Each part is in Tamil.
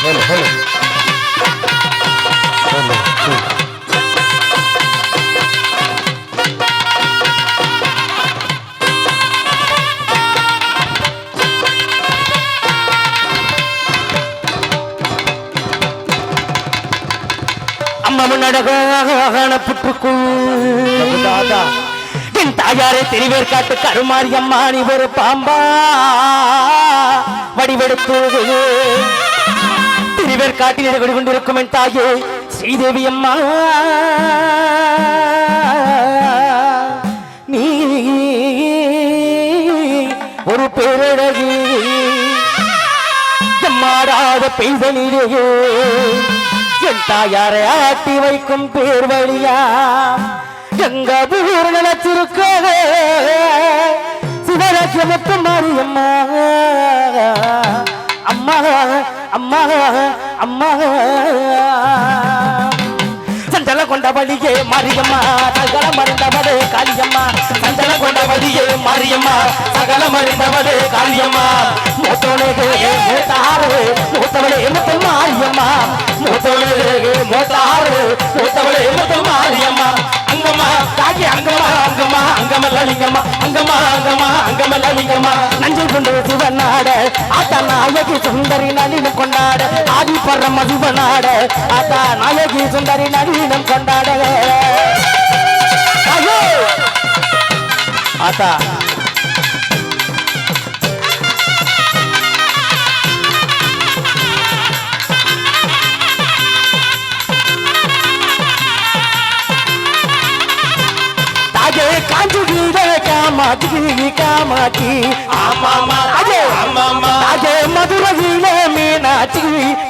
hello, hello. Hello, hello. என் தாயாரே தெரிவேர் காட்டு கருமாரி நீ ஒரு பாம்பா வடிவெடுத்து இவர் காட்டிலே கொண்டிருக்கும் என் தாயே ஸ்ரீதேவி அம்மா நீ ஒரு பேரழகி மாறாத பெய்தலிலேயே என் தாயாரை ஆட்டி வைக்கும் பேர் வழியா எங்க ஊர் நிலத்திருக்க சிவராஜ்ய மட்டும் மாரியம்மா. அம்மா அம்மா அம்மா சஞ்சல கொண்டபடியே மரியம்மா சகல மறைந்தவளே காளியம்மா. சஞ்சல கொண்டபடியே மரியம்மா சகல மறைந்தவளே காளியம்மா. மூத்தவளே மூத்தாறு மூத்தவளே முத்தல் மாரியம்மா. மூத்தவளே மூத்தாறு மூத்தவளே முத்தல் மாரியம்மா. அங்கம்மா தாக்கி அங்கம்மா அங்கம்மா. அங்கமல்லிங்கம்மா அங்கம்மா அங்கம்மா அங்கமல்லிங்கம்மா நஞ்சல் கொண்டு சிவநாட ஆத்தா நாயகி சுந்தரி நளினம் கொண்டாட ஆதி பரம சிவநாட ஆத்தா நாயகி சுந்தரி நளினம் கொண்டாட. ஆத்தா காமாட்சி காமாட்சி. ஆமாமா தாயே மதுரையிலே மீனாட்சி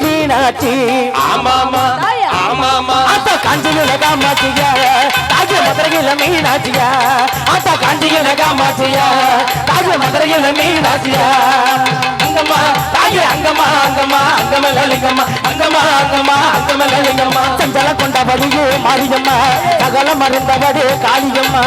மீனாட்சி. ஆத்தா காஞ்சியில காமாட்சியா? தாஜ மதுரையில மீனாட்சியா? ஆத்தா காஞ்சியில காமாட்சியா? தாஜ மதுரையில மீனாட்சியா? அங்கம்மா தாயே அங்கம்மா அங்கம்மா அங்கமலிங்கம்மா அங்கம்மா அங்கம்மா அங்கமலிங்கம்மா சஞ்சல கொண்டபடியே மாரியம்மா. சகல மருந்தவடே காளியம்மா.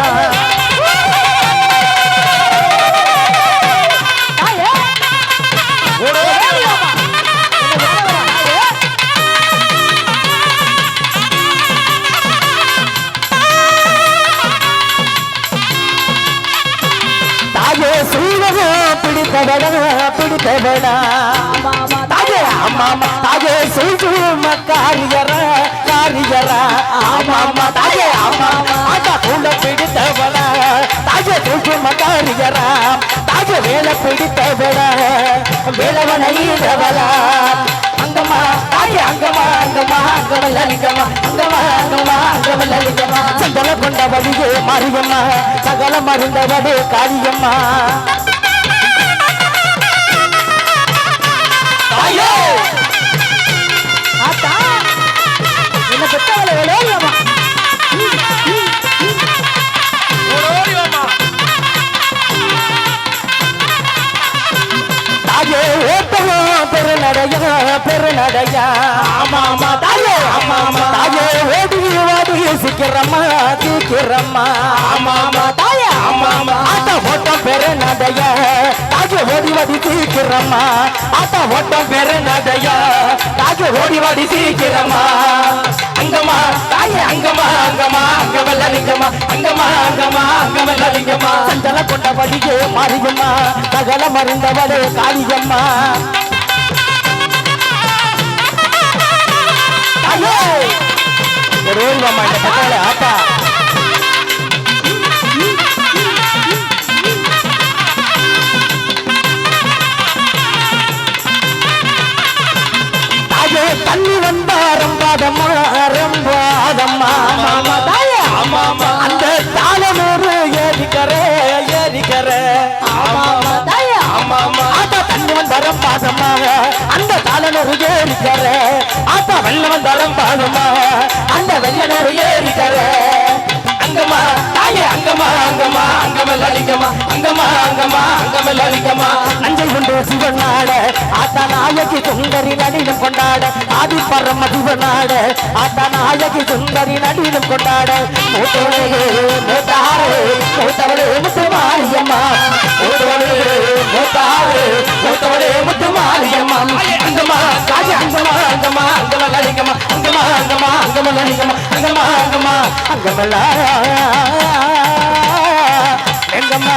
பிடித்தவடா பிடித்தவடா தாயே அம்மாமா தாயே சூழ்ம காரியரா. காரியரா ஆமாமா தாயே அம்மாமா ஆட்டா கூட பிடித்தவடா தாயே சூழ்ம காரியரா பிடித்தவளா. வேலை பிடித்தவடா வேலவன ஈரவளா. அங்கம்மா தாயே அங்கம்மா அங்கம்மா அங்கமல்ல அங்கம்மா அங்கம்மா அங்கம்மா அங்கமல்ல அங்கம்மா. சந்தல கொண்டவடியே மாரியம்மா. சகல மருந்தவடே காளியம்மா. பெருநடையா ஆமாமா தாயே. ஆமாமா தாயே. ஓடி வாடி சீக்கிரமா சீக்கிரமா ஆமாமா தாயே. ஆமாமா ஆட்டா ஓட்டம் பெருநடையா தாயே ஓடி வாடி சீக்கிரமா ஆட்டா ஓட்டம் பெருநடையா தாயே ஓடி வாடி சீக்கிரமா அங்கம்மா தாயே அங்கம்மா அங்கம்மா. அங்கமல்ல லிங்கம்மா. அங்கம்மா அங்கம்மா அங்கமல்ல லிங்கம்மா. சஞ்சல கொண்டபடியே மாரியம்மா. சகல மருந்தவளே காளியம்மா. ஓய்வம்மா இந்த ஆட்டா தாயே தண்ணி வந்தா ரம்பாதம்மா ரம்பாதம்மா மாமா தாயே. ஆமாமா அந்த தாளனூறு ஏறிக்கர ஏறிக்கர ஆமாமா தாயே. ஆமாமா ஆத்தா தண்ணி வந்தாரம் பாதமாக அந்த தாளனூறு ஏறிக்கர ஆத்தா வெள்ளம் வந்தாரம் பாதமாக அந்த வெள்ளனூறு ஏறிக்கர அங்கம்மா தாயே அங்கம்மா அங்கம்மா அங்கமல்ல அலிங்கம்மா அங்கம்மா அங்கம்மா அங்கமல்ல அலிங்கம்மா நஞ்சை கொண்டு சிவநாட ஆத்தா நாயகி சுந்தரி நடினம் கொண்டாட. ஆதி பரம சிவநாட ஆத்தா நாயகி சுந்தரி நடினம் கொண்டாட. மூத்தவளே மூத்தாரே மூத்தவளே முத்து மாரியம்மா மூத்தவளே மூத்தாரே மூத்தவளே முத்து மாரியம்மா அங்கம்மா தாயே அங்கம்மா அங்கம்மா அங்கம்மா அங்கமல்ல அங்கம்மா அங்கம்மா அங்கமல்ல லிங்கம்மா அங்கம்மா எங்கம்மா